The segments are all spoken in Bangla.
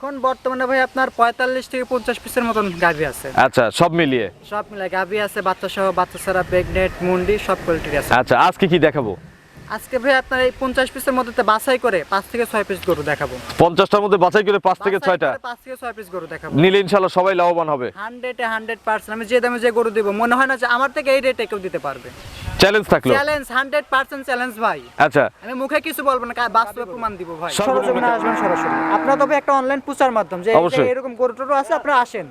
এখন বর্তমানে ভাই আপনার পঁয়তাল্লিশ থেকে পঞ্চাশ পিসের মতন গাভি আছে। আচ্ছা সব মিলিয়ে? সব মিলিয়ে গাভি আছে বাচ্চা সহ বাচ্চা ছাড়া প্রেগনেন্ট মুন্ডি সব কোয়ালিটির আছে। আচ্ছা আজকে কি দেখাবো? আজকে ভাই আপনার এই পঞ্চাশ পিসের মধ্যে বাছাই করে পাঁচ থেকে ছয় পিস গরু দেখাবো। পঞ্চাশটার মধ্যে বাছাই করে পাঁচ থেকে ছয়টা? পাঁচ থেকে ছয় পিস গরু দেখাবো। নিলে ইনশাল্লাহ সবাই লাভবান হবে। Hundred hundred percent. আমি যে দামে যে গরু দিব মনে হয় না যে আমার থেকে এই রেটে কেউ দিতে পারবে। চ্যালেঞ্জ থাকল? চ্যালেঞ্জ হান্ড্রেড পার্সেন্ট চ্যালেঞ্জ ভাই। আচ্ছা। আমি মুখে কিছু বলব না বাস্তবে প্রমাণ দিব ভাই। সরজমিনে আসবেন সরাসরি। আপনারা তবে একটা অনলাইন প্রচার মাধ্যম যে এরকম গরু টরু আছে আপনারা আসেন।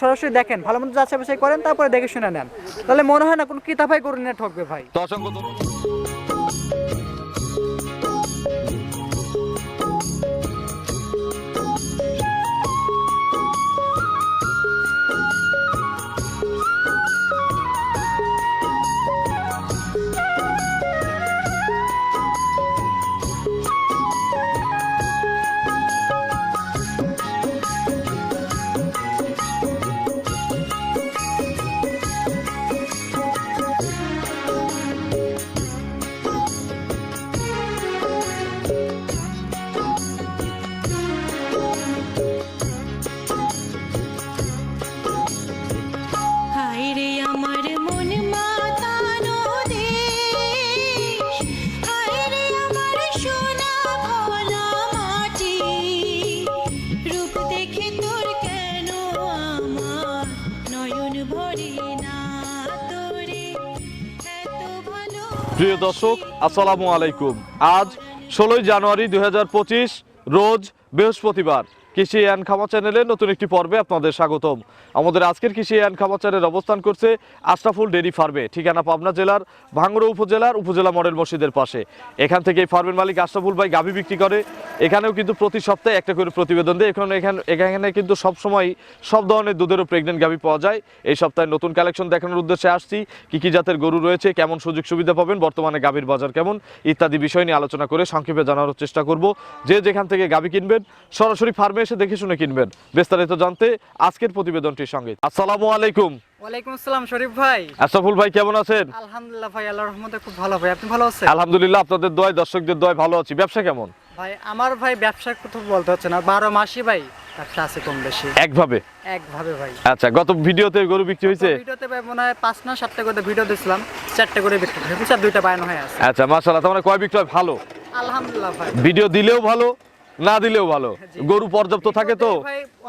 সরাসরি দেখেন ভালো মতো যাচাই বাছাই করেন তারপরে দেখে শুনে নেন। তাহলে মনে হয় না কোন কিতা ভাই গরু নিয়ে ঠকবে ভাই। তো অসংখ্য প্রিয় দর্শক আসসালামু আলাইকুম। আজ ষোলোই জানুয়ারি দু হাজার পঁচিশ রোজ বৃহস্পতিবার। কৃষি অ্যান্ড খামার চ্যানেলে নতুন একটি পর্বে আপনাদের স্বাগতম। আমাদের আজকের কৃষি অ্যান্ড খামার চ্যানেল অবস্থান করছে আশরাফুল ডেরি ফার্মে, ঠিকানা পাবনা জেলার ভাঙ্গুড়া উপজেলার উপজেলা মডেল মসজিদের পাশে। এখান থেকে এই ফার্মের মালিক আশরাফুল ভাই গাভী বিক্রি করে। এখানেও কিন্তু প্রতি সপ্তাহে একটা করে প্রতিবেদন দেয়। এখানে এখানে এখানে কিন্তু সবসময় সব ধরনের দুধেরও প্রেগনেন্ট গাভী পাওয়া যায়। এই সপ্তাহে নতুন কালেকশন দেখানোর উদ্দেশ্যে আসছি। কি কি জাতের গরু রয়েছে, কেমন সুযোগ সুবিধা পাবেন, বর্তমানে গাভীর বাজার কেমন, ইত্যাদি বিষয় নিয়ে আলোচনা করে সংক্ষেপে জানানোর চেষ্টা করব। যে যেখান থেকে গাভী কিনবেন, সরাসরি ফার্মে এসে দেখে শুনে কিনবেন। বিস্তারিত জানতে আজকের প্রতিবেদনটির সঙ্গে। আসসালামু আলাইকুম। ওয়ালাইকুম আসসালাম শরীফ ভাই। আশরাফুল ভাই কেমন আছেন? আলহামদুলিল্লাহ ভাই আল্লাহর রহমতে খুব ভালো ভাই। আপনি ভালো আছেন? আলহামদুলিল্লাহ আপনাদের দোয়ায় দর্শকদের দোয়ায় ভালো আছি। ব্যবসা কেমন? ভাই আমার ভাই ব্যবসা কথা বলতে হচ্ছে না। বারো মাসই ভাই ব্যবসা আছে কম বেশি। একভাবে? একভাবে ভাই। আচ্ছা গত ভিডিওতে গরু বিক্রি হয়েছে? ভিডিওতে ভাই মনে হয় পাঁচ না সাতটা করে ভিডিও দিয়েছিলাম। চারটে করে বিক্রি হয়েছে। দুইটা বায়ানো হয়ে আছে। আচ্ছা মাশাআল্লাহ তার মানে কয় বিক্রয় ভালো? আলহামদুলিল্লাহ ভাই। ভিডিও দিলেও ভালো না দিলেও ভালো। গরু পর্যাপ্ত থাকে তো?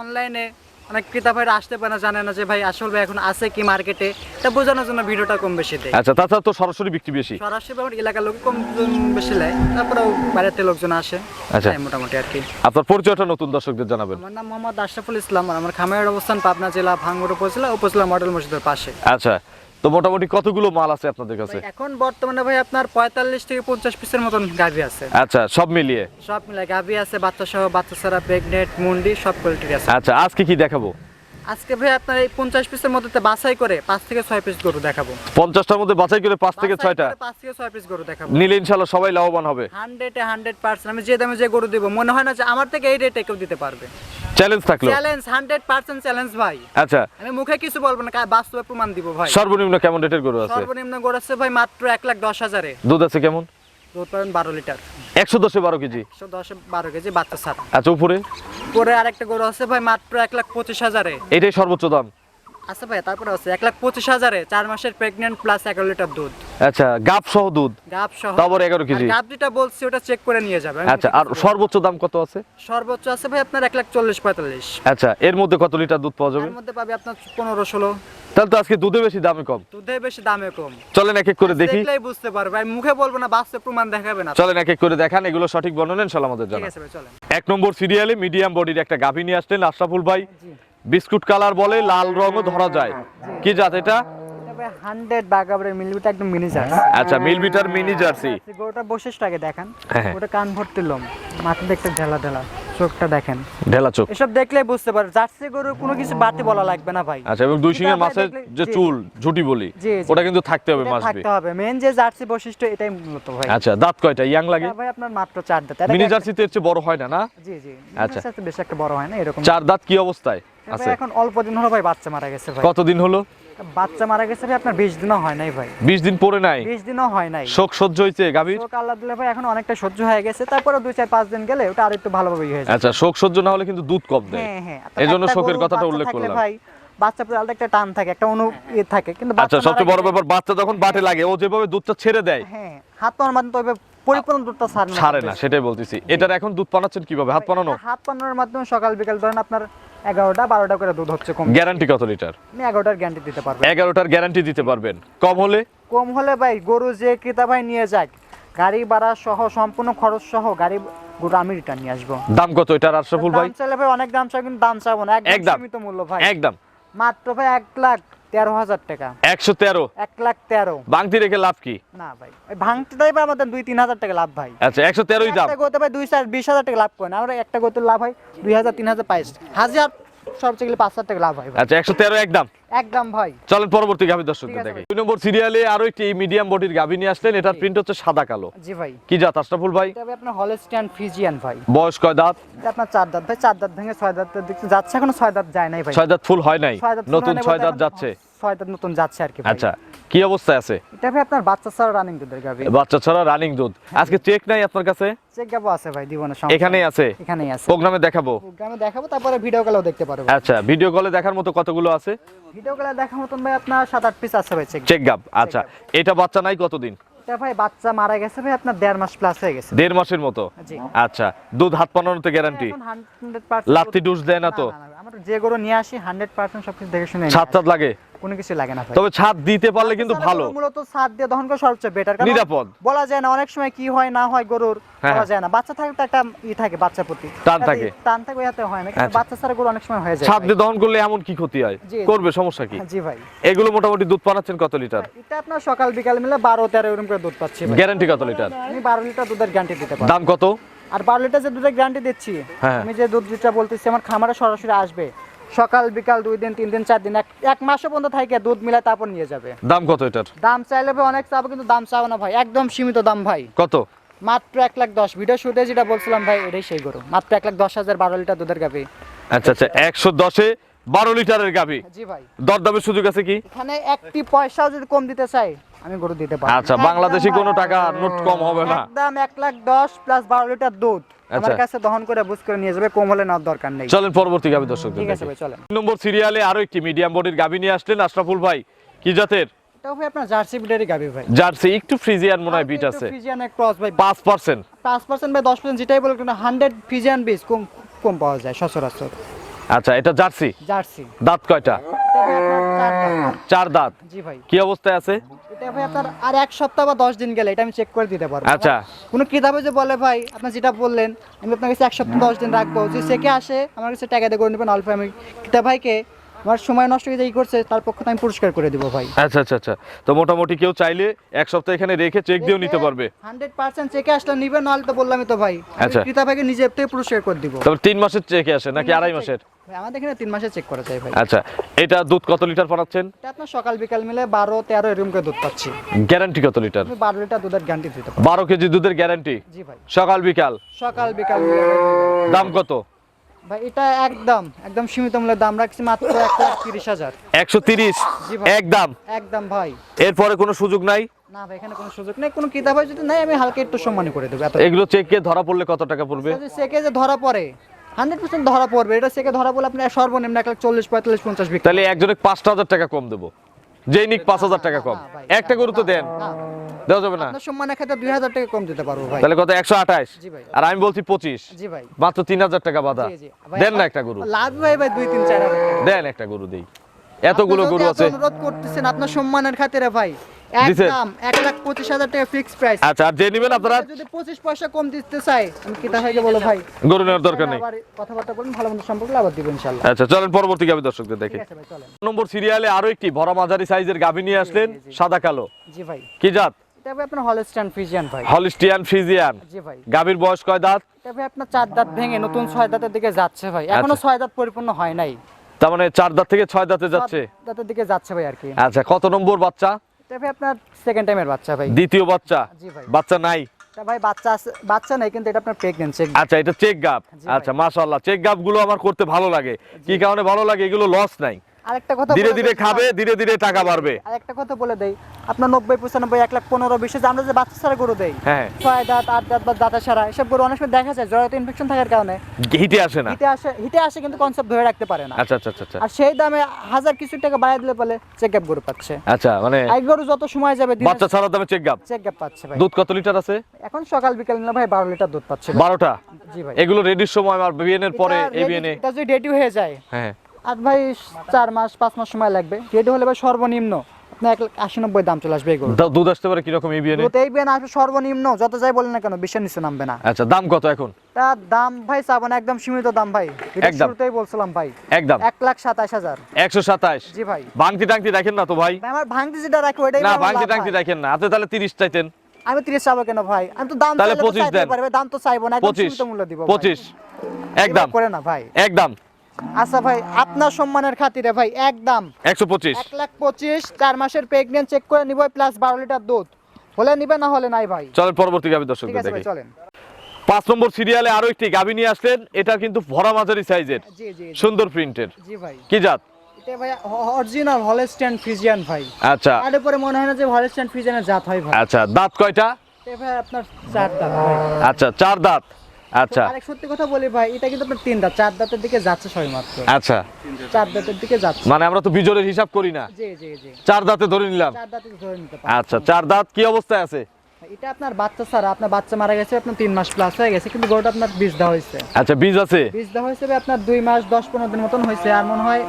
অনলাইনে অনেক ক্রেতা ভাইরা আসতে পারে না জানে না যে ভাই আসল ভাই এখন আছে কি মার্কেটে এটা বোঝানোর জন্য ভিডিওটা কম বেশি দেয় আচ্ছা তাছাড়া তো সরাসরি বিক্রি বেশি। সরাসরি আমার এলাকার লোক কম বেশি নেয় তারপরেও বাইরেতে লোকজন আসে। আচ্ছা। মোটামুটি আর কি। আপনার পরিচয়টা নতুন দর্শকদের জানাবেন। আমার নাম মোহাম্মদ আশরাফুল ইসলাম আর আমার খামারের অবস্থান পাবনা জেলা ভাঙ্গুর উপজেলা উপজেলা মডেল মসজিদের পাশে। আচ্ছা তো মোটামুটি কতগুলো মাল আছে আপনাদের কাছে? এখন বর্তমানে ভাই আপনার পঁয়তাল্লিশ থেকে পঞ্চাশ পিসের মতন গাভি আছে। আচ্ছা সব মিলিয়ে? সব মিলে গাভি আছে বাচ্চা সহ বাচ্চা ছাড়া প্রেগনেন্ট মুন্ডি সব কোয়ালিটির আছে। আচ্ছা আজকে কি দেখাবো? আজকে ভাই আপনার এই পঞ্চাশ পিসের মধ্যে বাছাই করে পাঁচ থেকে ছয় পিস গরু দেখাবো। পঞ্চাশটার মধ্যে বাছাই করে পাঁচ থেকে বাছাই ছয়টা? করে পাঁচ থেকে ছয় পিস গরু দেখাবো। নিলে ইনশাল্লাহ সবাই লাভবান হবে। হান্ড্রেড হান্ড্রেড পার্সেন্ট আমি যে দামে যে গরু দিব মনে হয় না যে আমার থেকে এই রেটে কেউ দিতে পারবে। চ্যালেঞ্জ থাকল? চ্যালেঞ্জ হান্ড্রেড পার্সেন্ট চ্যালেঞ্জ ভাই। আচ্ছা। আমি মুখে কিছু বলব না বাস্তবে প্রমাণ দিব ভাই। সর্বনিম্ন কেমন রেটের গরু আছে? সর্বনিম্ন গরু আছে ভাই মাত্র এক লাখ দশ হাজারে। দুধ আছে কেমন? দুধ পাবেন বারো লিটার। একশো দশে বারো কেজি? একশো দশে বারো কেজি বাচ্চা ছাড়া। আচ্ছা উপরে? উপরে আরেকটা গরু আছে ভাই মাত্র এক লাখ পঁচিশ হাজারে। এটাই সর্বোচ্চ দাম। আছে ভাই তারপরে আছে এক লাখ পঁচিশ হাজারে চার মাসের প্রেগনেন্ট প্লাস এগারো লিটার দুধ। আচ্ছা গাব সহ দুধ গাব সহ 11 কেজি। গাব যেটা বলছি ওটা চেক করে নিয়ে যাবে। আচ্ছা আর সর্বোচ্চ দাম কত আছে? সর্বোচ্চ আছে ভাই আপনার এক লাখ চল্লিশ পঁয়তাল্লিশ। আচ্ছা এর মধ্যে কত লিটার দুধ পাওয়া যাবে? তার মধ্যে পাবে আপনার পনেরো ষোলো। তাহলে তো আজকে দুধে বেশি দামে কম। দুধে বেশি দামে কম। চলেন এক এক করে দেখি। দেখলেই বুঝতে পারবে। আমি মুখে বলব না বাস্তব প্রমাণ দেখাবে না। চলেন এক এক করে দেখান এগুলো সঠিক বর্ণনা ইনশাল্লাহ আমাদের ঠিক আছে ভাই চলেন। এক নম্বর সিরিয়ালে মিডিয়াম বডির একটা গাভী নিয়ে আসলেন আশরাফুল ভাই। বিস্কুট কালার বলে লাল রঙও ধরা যায়। কি জাত এটা? এটা হান্ড্রেড বাগাবরের মিলিমিটা একদম মিনি জার্সি। আচ্ছা মিলবিটার মিনি জার্সি। গরুটা বৈশিষ্ট্যটাকে দেখেন। হ্যাঁ, হ্যাঁ। ওটা কান ভর্তি লোম। মাথা দেখতে ঢেলা ঢেলা চোখটা দেখেন। ঢেলা চোখ। এসব দেখলেই বুঝতে পারবে জার্সি গরুর কোনো কিছু বাড়তি বলা লাগবে না ভাই। আচ্ছা এবং দুই সিংহের মাছের যে চুল ঝুটি বলি। ওটা কিন্তু থাকতে হবে থাকতে হবে। মেন যে জার্সি বৈশিষ্ট্য এটাই মূলত ভাই। আচ্ছা দাঁত কয়টা? ইয়াং লাগে? ভাই আপনার মাত্র চার দাঁত। মিনি জার্সিতে এর চেয়ে বড় হয় না না? জি জি। আচ্ছা। আচ্ছা বেশি একটা বড় হয় না এরকম। চার দাঁত কি অবস্থায়? আছে। এখন অল্প দিন হলো ভাই বাচ্চা মারা গেছে ভাই। কতদিন হলো? বাচ্চা মারা গেছে ভাই আপনার বিশ দিনও হয় নাই ভাই। বিশ দিন পরে নাই? বিশ দিনও হয় নাই। শোক সহ্য গাভীর? চোখ আল্লাহ দিলে ভাই এখন অনেকটা সহ্য হয়ে গেছে। তারপরে দুই চার পাঁচ দিন গেলে ওটা আর একটু ভালোভাবে ইয়ে হয়ে যায় আচ্ছা শোক সহ্য না হলে কিন্তু দুধ কম দেয়। হ্যাঁ হ্যাঁ। এই জন্য শোকের কথাটা উল্লেখ করলাম। ভাই বাচ্চা প্রতি আলাদা একটা টান থাকে একটা অনু ইয়ে থাকে। কিন্তু আচ্ছা সবচেয়ে বড় ব্যাপার বাচ্চা যখন বাটে লাগে ও যেভাবে দুধটা ছেড়ে দেয়। হ্যাঁ হাত পাওয়ার মাধ্যমে তবে পরিপূর্ণ দুধটা ছাড়ে না ছাড়ে না সেটাই বলতেছি। এটার এখন দুধ পানাচ্ছেন কীভাবে? হাত পানানো? হাত পানানোর মাধ্যমে সকাল বিকাল ধরেন আপনার এগারোটা বারোটা করে দুধ হচ্ছে কম। গ্যারান্টি কত লিটার? আমি এগারোটার গ্যারান্টি দিতে পারব এগারোটার গ্যারান্টি দিতে পারবেন। কম হলে? কম হলে ভাই গরু যে ক্রেতা ভাই নিয়ে যাক গাড়ি ভাড়া সহ সম্পূর্ণ খরচ সহ গাড়ি গরু আমি রিটার্ন নিয়ে আসব। দাম কত? এটার আশরাফুল ভাই দাম চাইলে ভাই অনেক দাম চাই কিন্তু দাম চাবো না। একদম একদম। সীমিত মূল্য ভাই। একদম। মাত্র ভাই এক লাখ। তেরো হাজার টাকা। একশো তেরো? এক লাখ তেরো। রেখে লাভ কি? না ভাই আমাদের দুই তিন হাজার টাকা লাভ ভাই। আচ্ছা একশো তেরোই দাম। একটা গোতে ভাই দুই চার বিশ হাজার টাকা লাভ করেন আমরা একটা গোতে লাভ হয় দুই হাজার তিন হাজার হাজার সবচেয়ে গেলে পাঁচ হাজার টাকা লাভ হয় আচ্ছা একশো তেরো একদম একদম ভাই। চলেন পরবর্তী গাভী দর্শকদের দুই নম্বর সিরিয়ালে আরও একটি মিডিয়াম বডির গাভী নিয়ে আসলেন। এটার প্রিন্ট হচ্ছে সাদা কালো। জি ভাই। কি জাত আশরাফুল ভাই? এটা আপনার ভাই। বয়স কয় দাঁত? আপনার চার দাঁত ভাই। চার দাঁত ভেঙে ছয় দাঁত দেখতে যাচ্ছে এখনও ছয় দাঁত যায় নাই ভাই। ছয় দাঁত ফুল হয় নাই? নতুন ছয় দাঁত যাচ্ছে? ছয় দাঁত নতুন যাচ্ছে আর কি আচ্ছা কি অবস্থায় আছে? এটা ভাই আপনার বাচ্চা ছাড়া রানিং দুধের গাবি বাচ্চা ছাড়া রানিং দুধ। আজকে চেক নাই আপনার কাছে? চেক গাবো আছে ভাই দিব না এখানেই আছে? এখানেই আছে। প্রোগ্রামে দেখাবো। প্রোগ্রামে দেখাবো তারপরে ভিডিও কলেও দেখতে পারব। আচ্ছা ভিডিও কলে দেখার মতো কতগুলো আছে? ভিডিও কলে দেখা মতন ভাই আপনার সাত আট পিস আছে ভাই চেক গাব আচ্ছা এটা বাচ্চা নাই কতদিন এটা ভাই বাচ্চা মারা গেছে ভাই আপনার দেড় মাস প্লাস হয়ে গেছে দেড় মাসের মতো আচ্ছা দুধ হাত পানানোতে গ্যারান্টি এখন 100% লাত্তি ডুস দেয় না তো আমরা যে গরু নিয়ে আসি হান্ড্রেড পার্সেন্ট সবকিছু দেখে শুনে সাত সাত লাগে কোনো কিছু লাগে না তবে ছাদ দিতে পারলে কিন্তু ভালো মূলত ছাদ দিয়ে দহন করা সবচেয়ে বেটার নিরাপদ। বলা যায় না অনেক সময় কি হয় না হয় গরুর হ্যাঁ। বলা যায় না বাচ্চা থাকলে তো একটা ই থাকে বাচ্চার প্রতি টান থাকে। টান থাকে হয় না কিন্তু আচ্ছা। বাচ্চা ছাড়া গরু অনেক সময় হয়ে যায় ছাদ দিয়ে দহন করলে এমন কি ক্ষতি হয়। করবে সমস্যা কি জি ভাই এগুলো মোটামুটি দুধ পানাচ্ছেন কত লিটার এটা আপনার সকাল বিকাল মিলে বারো তেরো এরকম করে দুধ পাচ্ছি ভাই। গ্যারান্টি কত লিটার আমি বারো লিটার দুধের গ্যারান্টি দিতে পারি দাম কত আর বারো লিটার যে দুধের গ্যারান্টি দিচ্ছি হ্যাঁ। আমি যে দুধ যেটা বলতেছি আমার খামারে সরাসরি আসবে সকাল বিকাল দুই দিন তিন দিন চার দিন এক- মাসও পর্যন্ত থাকে দুধ মিলায় তারপর নিয়ে যাবে। দাম কত এটার? দাম চাইলে ভাই অনেক চাবো কিন্তু দাম চাবো না ভাই একদম সীমিত দাম ভাই। কত? মাত্র এক লাখ দশ। ভিডিও শুটে যেটা বলছিলাম ভাই এটাই সেই গরু। মাত্র এক লাখ দশ হাজার বারো লিটার দুধের গাবি আচ্ছা আচ্ছা একশো দশে বারো লিটারের গাভী। জি ভাই। দরদামের সুযোগ আছে কি? এখানে একটি পয়সাও যদি কম দিতে চাই আমি গরু দিতে পারি আচ্ছা বাংলাদেশি কোনো টাকা নোট কম হবে না। একদম এক লাখ দশ প্লাস বারো লিটার দুধ। আমার আচ্ছা। কাছে দহন করে বুঝ করে নিয়ে যাবে কম হলে নেওয়ার দরকার নেই। চলেন পরবর্তী গাভী দর্শকদের ঠিক আছে ভাই চলেন। নম্বর সিরিয়ালে আরও একটি মিডিয়াম বডির গাভী নিয়ে আসলেন আশরাফুল ভাই। কি জাতের? এটাও ভাই আপনার জার্সি বিডারি গাবি ভাই। জার্সি একটু ফ্রিজিয়ান মনে হয় বিট আছে। ফিজিয়ান ক্রস ভাই। পাঁচ পার্সেন্ট পাঁচ পার্সেন্ট বা দশ পার্সেন্ট যেটাই বলুন না হান্ড্রেড ফিজিয়ান বীজ কম কম পাওয়া যায় সচরাচর। আচ্ছা এটা জার্সি? জার্সি। দাঁত কয়টা? চার দাঁত। জি ভাই। কি অবস্থায় আছে? এটা ভাই আপনার আর এক সপ্তাহ বা দশ দিন গেলে এটা আমি চেক করে দিতে পারব। আচ্ছা। কোনো কিতাবে যে বলে ভাই আপনি যেটা বললেন আমি আপনার কাছে এক সপ্তাহ দশ দিন রাখব। যে সেকে আসে আমার কাছে টাকা দিয়ে করে নেবেন অল্প আমি। কিতাব ভাইকে আমার সময় নষ্ট করে এই করছে তার পক্ষ আমি পুরস্কার করে দিব ভাই। আচ্ছা আচ্ছা আচ্ছা। তো মোটামুটি কেউ চাইলে এক সপ্তাহ এখানে রেখে চেক দিয়েও নিতে পারবে। হান্ড্রেড পার্সেন্ট চেকে আসলে নিবেন নাহলে তো বললামই তো ভাই। আচ্ছা। কিতাব ভাইকে নিজে থেকে পুরস্কার করে দিব। তবে তিন মাসের চেকে আসে নাকি আড়াই মাসের? আমাদের এখানে তিন মাসে চেক করা যায় ভাই। আচ্ছা এটা দুধ কত লিটার পাঠাচ্ছেন এটা আপনার সকাল বিকাল মিলে বারো তেরো এরকম করে দুধ পাচ্ছি। গ্যারান্টি কত লিটার? বারো লিটার দুধের গ্যারান্টি দিতে বারো কেজি দুধের গ্যারান্টি জি ভাই। সকাল বিকাল? সকাল বিকাল। দাম কত? ভাই এটা একদম একদম সীমিত মূল্যের দাম রাখছি মাত্র এক লাখ তিরিশ হাজার। একশো তিরিশ? জি ভাই। একদম? একদম ভাই। এরপরে কোনো সুযোগ নাই? না ভাই এখানে কোনো সুযোগ নেই। কোনো কিতাব হয় যদি নাই আমি হালকা একটু সম্মানী করে দেবো এগুলো চেকে ধরা পড়লে কত টাকা পড়বে? যদি সেকে যে ধরা পড়ে হান্ড্রেড পার্সেন্ট ধরা পড়বে। এটা সেকে ধরা পড়লে আপনি সর্বনিম্ন এক লাখ চল্লিশ পঁয়তাল্লিশ পঞ্চাশ বিক্রি তাহলে একজনে পাঁচটা হাজার টাকা কম দেবো। যেই নিক পাঁচ হাজার টাকা কম। একটা গরু তো দেন। দেওয়া যাবে না। আপনার সম্মানের ক্ষেত্রে দুই হাজার টাকা কম দিতে পারব ভাই। তাহলে কত? একশো আঠাশ। আর আমি বলছি পঁচিশ। মাত্র তিন হাজার টাকা বাধা। দেন না একটা গরু। লাভ ভাই ভাই দুই তিন চার দেন একটা গরু দেই। এতগুলো গরু আছে। অনুরোধ করতেছেন আপনার সম্মানের খাতিরে ভাই? একদম এক লাখ পঁচিশ হাজার টাকা ফিক্স প্রাইস আচ্ছা আর যে নেবেন আপনারা? যদি পঁচিশ পয়সা কম দিতে চাই আমি কিতা ভাইকে বলো ভাই? গরু নেওয়ার দরকার নেই। কথাবার্তা বলুন ভালো মন্দ সম্পর্ক আবার দিব ইনশাল্লাহ। আচ্ছা চলেন পরবর্তী গাভী দর্শকদের দেখে। ঠিক আছে ভাই চলেন। নম্বর সিরিয়ালে আরও একটি ভরা মাঝারি সাইজের গাভী নিয়ে আসলেন জি, জি। সাদা কালো। জি ভাই। কি জাত? এটা ভাই আপনার হলস্টাইন ফিজিয়ান ভাই। হলিস্টিয়ান ফ্রিজিয়ান জি ভাই। গাভীর বয়স কয় দাঁত? এটা ভাই আপনার চার দাঁত ভেঙে নতুন ছয় দাঁতের দিকে যাচ্ছে ভাই। এখনও আচ্ছা। ছয় দাঁত পরিপূর্ণ হয় নাই। তার মানে চার দাঁত থেকে ছয় দাঁতে যাচ্ছে? দাঁতের দিকে যাচ্ছে ভাই আর কি। আচ্ছা কত নম্বর বাচ্চা? ভাই আপনার সেকেন্ড টাইমের বাচ্চা ভাই। দ্বিতীয় বাচ্চা? জি ভাই। বাচ্চা নাই? ভাই বাচ্চা আছে বাচ্চা নাই কিন্তু এটা আপনার প্রেগন্যান্সি আচ্ছা এটা চেক গাপ। আচ্ছা মাশাআল্লাহ চেক গাপগুলো আমার করতে ভালো লাগে। কি কারণে ভালো লাগে? এগুলো লস নাই। আরেকটা কথা ধীরে ধীরে খাবে ধীরে ধীরে টাকা বাড়বে। আরেকটা কথা বলে দেই। আপনার নব্বই পঁচানব্বই এক লাখ পনেরো বিশ আমরা যে বাচ্চা ছাড়া গরু দেই হ্যাঁ। ছয় দাঁত আট দাঁত বা দাঁতা ছাড়া এসব গরু অনেক সময় দেখা যায় জড়াতে ইনফেকশন থাকার কারণে। হিটে আসে না। হিটে আসে হিটে আসে কিন্তু কনসেপ্ট ধরে রাখতে পারে না। আচ্ছা আচ্ছা আচ্ছা আচ্ছা। আর সেই দামে হাজার কিছু টাকা বাড়াই দিলে বলে চেক আপ গরু পাচ্ছে। আচ্ছা মানে এক গরু যত সময় যাবে বাচ্চা ছাড়ার দামে চেক গাপ চেক আপ পাচ্ছে ভাই। দুধ কত লিটার আছে? এখন সকাল বিকাল ভাই বারো লিটার দুধ পাচ্ছে বারোটা? জি ভাই। এগুলো রেডির সময় আমার বিএনের পরে এটা যদি হয়ে যায় হ্যাঁ। আর ভাই চার মাস পাঁচ মাস সময় লাগবে। রেডি হলে ভাই সর্বনিম্ন আপনার এক লাখ আশি নব্বই দাম চলে আসবে দা- দুধ আসতে পারে কীরকম এই এই বেন আসবে সর্বনিম্ন যত যাই বলেন না কেন নিচে নামবে না। আচ্ছা দাম কত এখন? তার দাম ভাই একদম সীমিত দাম ভাই। একদম। শুরুতেই বলছিলাম ভাই। একদম। এক লাখ সাতাশ হাজার। একশো সাতাশ? জি ভাই। ভাঙতি টাংতি না তো ভাই? আমার ভাঙতি যেটা রাখি ওইটাই না ভাঙতি টাংতি না। আপনি তাহলে তিরিশ চাইতেন। আমি তিরিশ চাবো কেন ভাই? আমি তো দাম তাহলে চাইলে তো 25 দেন। দাম তো চাইব না একদম পঁচিশ। সীমিত মূল্য দিব ভাই। পঁচিশ। একদম। করে না ভাই। একদম। আচ্ছা ভাই আপনার সম্মানের খাতিরে ভাই একদম একশো পঁচিশ। এক লাখ পঁচিশ চার মাসের প্রেগনেন্ট চেক করে নিব প্লাস বারো লিটার দুধ। হলে নিবে না হলে নাই ভাই। চলেন পরবর্তী গাভী ভাই দেখি। চলেন। পাঁচ নম্বর সিরিয়ালে আরও একটি গাভী নিয়ে আসলেন এটা কিন্তু ভরা মাঝারি সাইজের। সুন্দর প্রিন্টের। জি ভাই। কি জাত? এটা ভাই অরিজিনাল হলস্টাইন ফ্রিজিয়ান ভাই। আচ্ছা। আর উপরে মনে হয় না যে হলস্টাইন ফ্রিজিয়ানের জাত হয় ভাই। আচ্ছা দাঁত কয়টা? এটা ভাই আপনার চার দাঁত আচ্ছা চার দাঁত। আচ্ছা। আরেক সত্যি কথা বলি ভাই এটা কিন্তু আপনার তিন দাঁত চার দাঁতের দিকে যাচ্ছে আচ্ছা। চার দাঁতের দিকে যাচ্ছে। মানে আমরা তো বিজোরের হিসাব করি না। জি জি জি। চার দাঁতে ধরে নিলাম। চার দাঁতে ধরে নিতে পারেন আচ্ছা চার দাঁত কি অবস্থায় আছে? এটা আপনার বাচ্চা ছাড়া আপনার বাচ্চা মারা গেছে আপনার তিন মাস প্লাস হয়ে গেছে কিন্তু গরুটা আপনার বীজ দেওয়া হয়েছে। আচ্ছা বীজ আছে? বীজ দেওয়া হয়েছে আপনার দুই মাস দশ পনেরো দিন মতন হয়েছে আর মনে হয়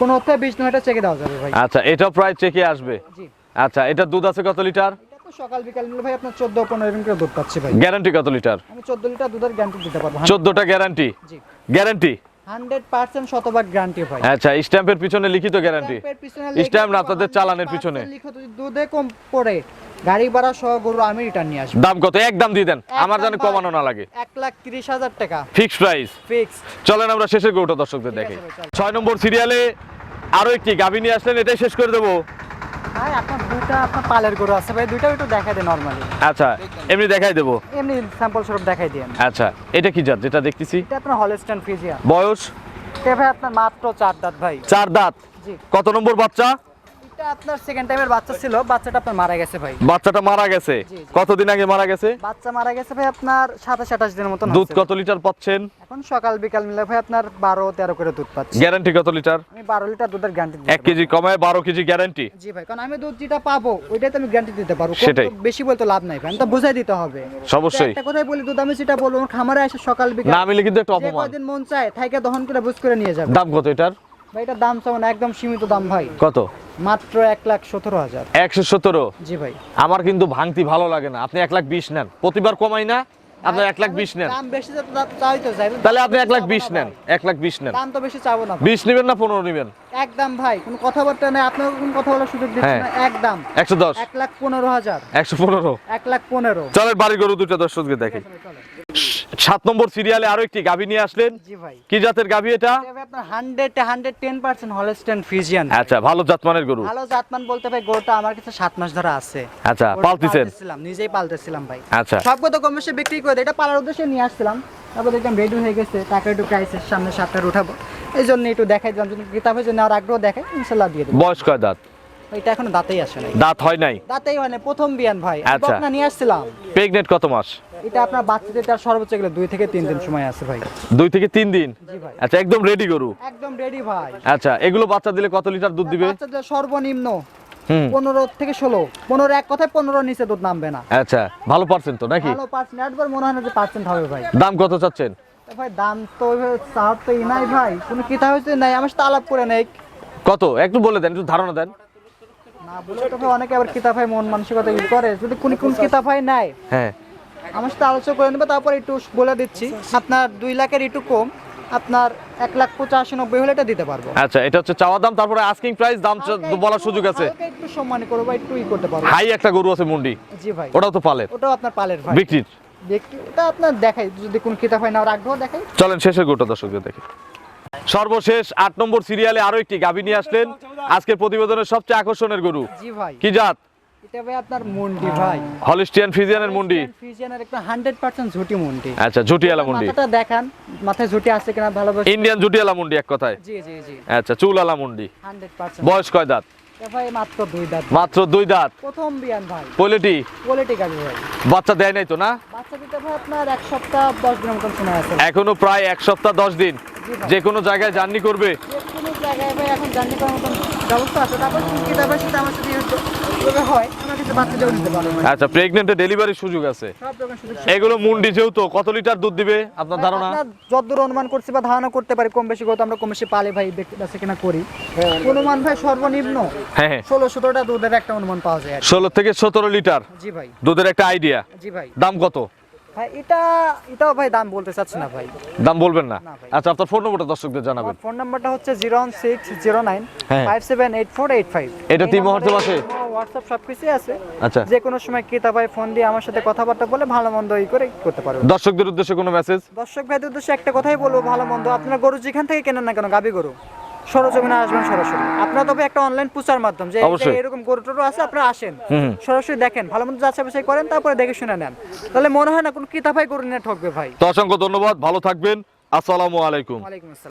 কোনো অর্থে বীজ নয় এটা চেকে দেওয়া যাবে ভাই। আচ্ছা এটা প্রায় চেকে আসবে। জি। আচ্ছা এটা দুধ আছে কত লিটার? সকাল বিকাল নিলে ভাই আপনার চোদ্দ পনেরো দিন করে দুধ পাচ্ছি ভাই। গ্যারান্টি কত লিটার আমি চোদ্দ লিটার দুধের গ্যারান্টি দিতে পারব। চোদ্দটা গ্যারান্টি জি। গ্যারান্টি হান্ড্রেড পার্সেন্ট শতভাগ গ্যারান্টি ভাই। আচ্ছা স্ট্যাম্পের পিছনে লিখিত গ্যারান্টি স্ট্যাম্প না আপনাদের চালানের পিছনে। লিখিত যদি দুধে কম পড়ে গাড়ি ভাড়া সহ গরু আমি রিটার্ন নিয়ে আসব। দাম কত? একদম দিয়ে দেন। আমার জানি কমানো না লাগে। এক লাখ তিরিশ হাজার টাকা। ফিক্সড প্রাইস চলেন আমরা শেষের গরুটা দর্শকদের দেখি। ছয় নম্বর সিরিয়ালে আরও একটি গাভী নিয়ে আসলেন এটাই শেষ করে দেবো। ভাই আপনার দুইটা আপনার পালের গরু আছে ভাই দুইটা একটু দেখাই দেন নরমালি আচ্ছা এমনি দেখাই দেবো। এমনি স্যাম্পল স্বরূপ দেখাই দেন আচ্ছা এটা কি জাত যেটা দেখতেছি? এটা আপনার হলস্টাইন ফ্রিজিয়ান বয়স? এটা ভাই আপনার মাত্র চার দাঁত ভাই। চার দাঁত। জি। কত নম্বর বাচ্চা? এটা আপনার সেকেন্ড টাইমের বাচ্চা ছিল বাচ্চাটা আপনার মারা গেছে ভাই। বাচ্চাটা মারা গেছে? জি, জি। কতদিন আগে মারা গেছে? বাচ্চা মারা গেছে ভাই আপনার সাতাশ আঠাশ দিনের মতন দুধ কত লিটার পাচ্ছেন? এখন সকাল বিকাল মিলে ভাই আপনার বারো তেরো করে দুধ পাচ্ছি। গ্যারান্টি কত লিটার? আমি বারো লিটার দুধের গ্যারান্টি এক কেজি কমায় বারো কেজি গ্যারান্টি জি ভাই কারণ আমি দুধ যেটা পাবো ওইটাই তো আমি গ্যারান্টি দিতে পারব। সেটাই। বেশি বলতে লাভ নাই ভাই আমি তো বুঝাই দিতে হবে। অবশ্যই। তো একটা কথাই বলি দুধ আমি যেটা বলব খামারে আসে সকাল বিকাল না মিলে কিন্তু একটা যে অপমান। কয়দিন মন চায় থাইকে দহন করে বুঝ করে নিয়ে যাবে। দাম কত এটার? ভাই এটার দাম চাও না একদম সীমিত দাম ভাই। কত? মাত্র এক লাখ সতেরো হাজার। একশো সতেরো? জি ভাই। আমার কিন্তু ভাঙতি ভালো লাগে না। আপনি এক লাখ বিশ নেন। প্রতিবার কমাই না আপনি এক লাখ বিশ নেন। তাহলে আপনি এক লাখ বিশ নেন। এক লাখ বিশ নেন। দাম তো বেশি চাবো না। বিশ নেবেন না পনেরো নেবেন? একদম ভাই কোনো কথাবার্তা নেই। আপনাকে কোনো কথা বলার সুযোগ দিচ্ছি হ্যাঁ। না। একদম। একশো দশ। এক লাখ পনেরো হাজার। একশো পনেরো। এক লাখ পনেরো। চলেন বাড়ি গরু দুটো দর্শককে দেখি। সাত নম্বর সিরিয়ালে আরও একটি গাভী নিয়ে আসলেন। জি ভাই। কি জাতের গাভী এটা? আপনার আচ্ছা ভালো জাতমানের গরু। ভালো জাতমান বলতে ভাই গরুটা আমার কাছে সাত মাস ধরে আছে। আচ্ছা পালতিছেন? নিজেই পালতেছিলাম ভাই। আচ্ছা। সব কত কম বেশি বিক্রি করে এটা পালার উদ্দেশ্যে নিয়ে আসছিলাম। তারপর দেখলাম রেডি হয়ে গেছে টাকা একটু প্রাইসের সামনে সাতটার উঠাবো। এই জন্য একটু দেখাই দিলাম যদি কিতাবের জন্য আর আগ্রহ দেখাই ইনশাল্লাহ দিয়ে দেবো। বয়স কয় দাঁত? এটা এখনও দাঁতেই আসে নাই। দাঁত হয় নাই? দাঁতেই মানে প্রথম বিয়ান ভাই। আচ্ছা। বকনা নিয়ে আসছিলাম। প্রেগনেন্ট কত মাস? এটা আপনার বাচ্চাদের তার সর্বোচ্চ গেলে দুই থেকে তিন দিন সময় আছে ভাই। দুই থেকে তিন দিন? জি ভাই। আচ্ছা একদম রেডি গরু? একদম রেডি ভাই। আচ্ছা এগুলো বাচ্চা দিলে কত লিটার দুধ দিবে? বাচ্চাদের সর্বনিম্ন পনেরো থেকে ষোলো। পনেরো এক কথায় পনেরো নিচে দুধ নামবে না। আচ্ছা ভালো পার্সেন্ট তো নাকি? ভালো পার্সেন্ট একবার মনে হয় না যে পার্সেন্ট হবে ভাই। দাম কত চাচ্ছেন? ভাই দাম তো চাওয়ার তো ই নাই ভাই। কোনো কিতাব হয়েছে? নাই আমার সাথে আলাপ করে নেই। কত? একটু বলে দেন একটু ধারণা দেন। না বলে ভাই অনেকে আবার কিতাব মন মানসিকতা ই করে। যদি কোন কোন কিতাব নাই হ্যাঁ। আমার সাথে আলোচনা করে নেবে তারপর একটু বলে দিচ্ছি। আপনার দুই লাখের একটু কম আপনার এক লাখ পঁচাশি নব্বই হলে এটা দিতে পারব। আচ্ছা এটা হচ্ছে চাওয়া দাম তারপরে আস্কিং প্রাইস দাম বলার সুযোগ আছে। একটু সম্মান করব একটু ই করতে পারব হাই একটা গরু আছে মুন্ডি। জি ভাই। ওটাও তো পালের। ওটাও আপনার পালের ভাই। বিক্রির। ওটা আপনার দেখাই যদি কোন কিতাব হয় না আগ্রহ দেখাই। চলেন শেষের গরুটা দর্শকদের দেখি। সর্বশেষ আট নম্বর সিরিয়ালে আরও একটি গাভী নিয়ে আসলেন। আজকের প্রতিবেদনের সবচেয়ে আকর্ষণের গরু। কি জাত? এটা ভাই আপনার মুন্ডি ভাই। হলিস্টিয়ান ফিজিয়ানের মুন্ডি। ফিজিয়ানের একটা হান্ড্রেড পার্সেন্ট ঝুটি মুন্ডি। আচ্ছা ঝুটিয়ালা মুন্ডি। মাথাটা দেখান মাথায় ঝুটি আছে কিনা ভালোভাবে। ইন্ডিয়ান ঝুটিয়ালা মুন্ডি এক কথায়। জি জি জি। আচ্ছা চুলালা মুন্ডি। বয়স কয় দাঁত? মাত্র দুই দাঁত। মাত্র দুই দাঁত। প্রথম বিয়ান ভাই। পলিটি কোয়ালিটি গাড়ি ভাই। বাচ্চা দেয় নাই তো না? বাচ্চা দিতে ভাই আপনার এক সপ্তাহ দশ দিনের মতন সময় আছে। এখনও প্রায় এক সপ্তাহ দশ দিন। যে কোনো জায়গায় জার্নি করবে। যে কোনো জায়গায় ভাই এখন জার্নি করার মতন ব্যবস্থা আছে। তারপর কি তারপর সাথে আমার সাথে যেভাবে হয় আমার কাছে বাচ্চা নিতে পারবে আচ্ছা প্রেগনেন্টে ডেলিভারির সুযোগ আছে। সব রকম সুযোগ এগুলো মুন্ডি যেহেতু কত লিটার দুধ দিবে? আপনার ধারণা? যতদূর অনুমান করছি বা ধারণা করতে পারি কম বেশি কত আমরা কম বেশি পালে ভাই দেখতে পাচ্ছি কিনা করি। অনুমান ভাই সর্বনিম্ন হ্যাঁ হ্যাঁ। ষোলো সতেরোটা দুধের একটা অনুমান পাওয়া যায় ষোলো থেকে সতেরো লিটার? জি ভাই। দুধের একটা আইডিয়া জি ভাই। দাম কত? ভাই এটা এটাও ভাই দাম বলতে চাচ্ছি না ভাই। দাম বলবেন না? না আচ্ছা আপনার ফোন নম্বরটা দর্শকদের জানাবেন। ফোন নাম্বারটা হচ্ছে zero one six zero nine. Five seven eight four eight five এটা তিন হোয়াটসঅ্যাপ আছে? হোয়াটসঅ্যাপ সব কিছুই আছে। আচ্ছা। যে কোনো সময় ক্রেতা ভাই ফোন দিয়ে আমার সাথে কথাবার্তা বলে ভালো মন্দ ই করে করতে পারবে দর্শকদের উদ্দেশ্যে কোনো মেসেজ দর্শক ভাইদের উদ্দেশ্যে একটা কথাই বলব ভালো মন্দ। আপনার গরু যেখান থেকে কেনেন না কেন গাবি গরু? সরজমিনে আসবেন সরাসরি। আপনার তবে একটা অনলাইন প্রচার মাধ্যম যে। এরকম গরু টরু আছে আপনারা আসেন। সরাসরি দেখেন ভালো মন্দ যাচাই বাছাই করেন তারপরে দেখে শুনে নেন। তাহলে মনে হয় না কোন কিতাবাই গরু নিয়ে ঠকবে ভাই। তো অসংখ্য ধন্যবাদ ভালো থাকবেন। আসসালামু আলাইকুম। ওয়ালাইকুম আসসালাম।